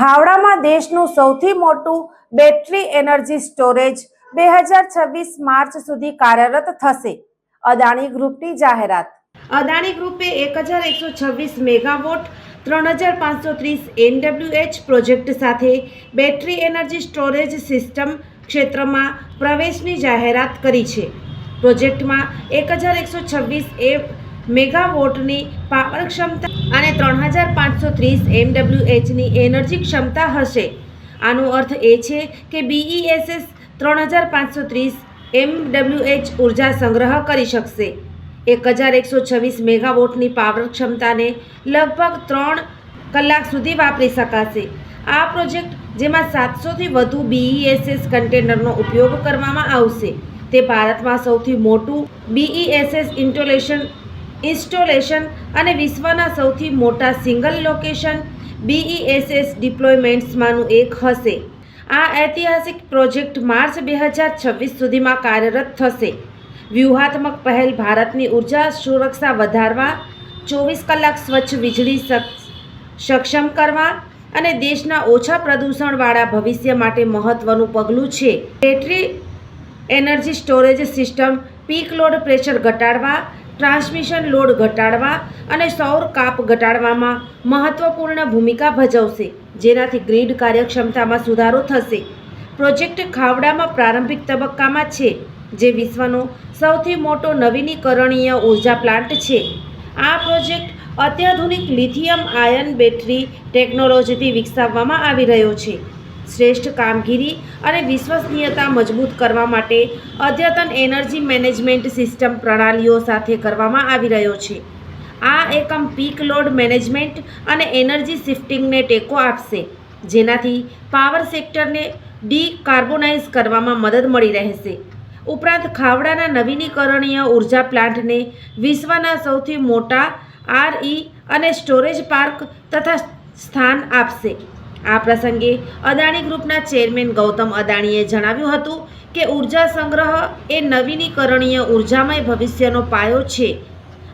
ખાવડામાં દેશનું સૌથી મોટું બેટરી એનર્જી સ્ટોરેજ બે હજાર છવ્વીસ માર્ચ સુધી કાર્યરત થશે. અદાણી ગ્રુપની જાહેરાત. અદાણી ગ્રુપે એક હજાર એકસો છવ્વીસ મેગાવોટ, ત્રણ હજાર પાંચસો ત્રીસ એનડબ્લ્યુએચ પ્રોજેક્ટ સાથે બેટરી એનર્જી સ્ટોરેજ સિસ્ટમ ક્ષેત્રમાં પ્રવેશની જાહેરાત કરી છે. પ્રોજેક્ટમાં એક હજાર એકસો છવ્વીસ એ મેગાવોટની પાવર ક્ષમતા અને ત્રણ હજાર પાંચસો ત્રીસ એમડબ્લ્યુએચની એનર્જી ક્ષમતા હશે. આનો અર્થ એ છે કે બીઈએસએસ ત્રણ હજાર પાંચસો ત્રીસ એમડબ્લ્યુએચ ઊર્જા સંગ્રહ કરી શકશે. એક હજાર એકસો છવ્વીસ મેગાવોટની પાવર ક્ષમતાને લગભગ ત્રણ કલાક સુધી વાપરી શકાશે. આ પ્રોજેક્ટ, જેમાં સાતસોથી વધુ બીઈએસએસ કન્ટેનરનો ઉપયોગ કરવામાં આવશે, તે ભારતમાં સૌથી મોટું બીઈએસએસ ઇન્સ્ટોલેશન ઇન્સ્ટોલેશન અને વિશ્વના સૌથી મોટા સિંગલ લોકેશન બીઈએસએસ ડિપ્લોયમેન્ટ્સમાંનું એક હશે. આ ઐતિહાસિક પ્રોજેક્ટ માર્ચ બે હજાર છવ્વીસ સુધીમાં કાર્યરત થશે. વ્યૂહાત્મક પહેલ ભારતની ઊર્જા સુરક્ષા વધારવા, ચોવીસ કલાક સ્વચ્છ વીજળી સક્ષ- સક્ષમ કરવા અને દેશના ઓછા પ્રદૂષણવાળા ભવિષ્ય માટે મહત્વનું પગલું છે. Battery energy storage system, peak load pressure ઘટાડવા ટ્રાન્સમિશન લોડ ઘટાડવા અને સૌર કાપ ઘટાડવામાં મહત્વપૂર્ણ ભૂમિકા ભજવશે, જેનાથી ગ્રીડ કાર્યક્ષમતામાં સુધારો થશે. પ્રોજેક્ટ ખાવડામાં પ્રારંભિક તબક્કામાં છે, જે વિશ્વનો સૌથી મોટો નવીનીકરણીય ઊર્જા પ્લાન્ટ છે. આ પ્રોજેક્ટ અત્યાધુનિક લિથિયમ આયન બેટરી ટેકનોલોજીથી વિકસાવવામાં આવી રહ્યો છે. શ્રેષ્ઠ કામગીરી અને વિશ્વસનીયતા મજબૂત કરવા માટે અદ્યતન એનર્જી મેનેજમેન્ટ સિસ્ટમ પ્રણાલીઓ સાથે કરવામાં આવી રહ્યો છે. આ એકમ પીક લોડ મેનેજમેન્ટ અને એનર્જી શિફ્ટિંગને ટેકો આપશે, જેનાથી પાવર સેક્ટરને ડીકાર્બોનાઇઝ કરવામાં મદદ મળી રહેશે. ઉપરાંત ખાવડાના નવીનીકરણીય ઊર્જા પ્લાન્ટને વિશ્વના સૌથી મોટા આરઈ અને સ્ટોરેજ પાર્ક તથા સ્થાન આપશે. આ પ્રસંગે અદાણી ગ્રુપના ચેરમેન ગૌતમ અદાણીએ જણાવ્યું હતું કે ઊર્જા સંગ્રહ એ નવીનીકરણીય ઉર્જામય ભવિષ્યનો પાયો છે.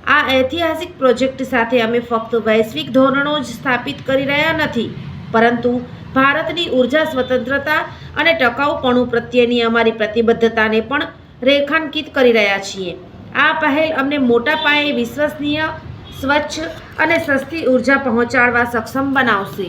આ ઐતિહાસિક પ્રોજેક્ટ સાથે અમે ફક્ત વૈશ્વિક ધોરણો જ સ્થાપિત કરી રહ્યા નથી, પરંતુ ભારતની ઊર્જા સ્વતંત્રતા અને ટકાઉપણું પ્રત્યેની અમારી પ્રતિબદ્ધતાને પણ રેખાંકિત કરી રહ્યા છીએ. આ પહેલ અમને મોટા પાયે વિશ્વસનીય, સ્વચ્છ અને સસ્તી ઊર્જા પહોંચાડવા સક્ષમ બનાવશે.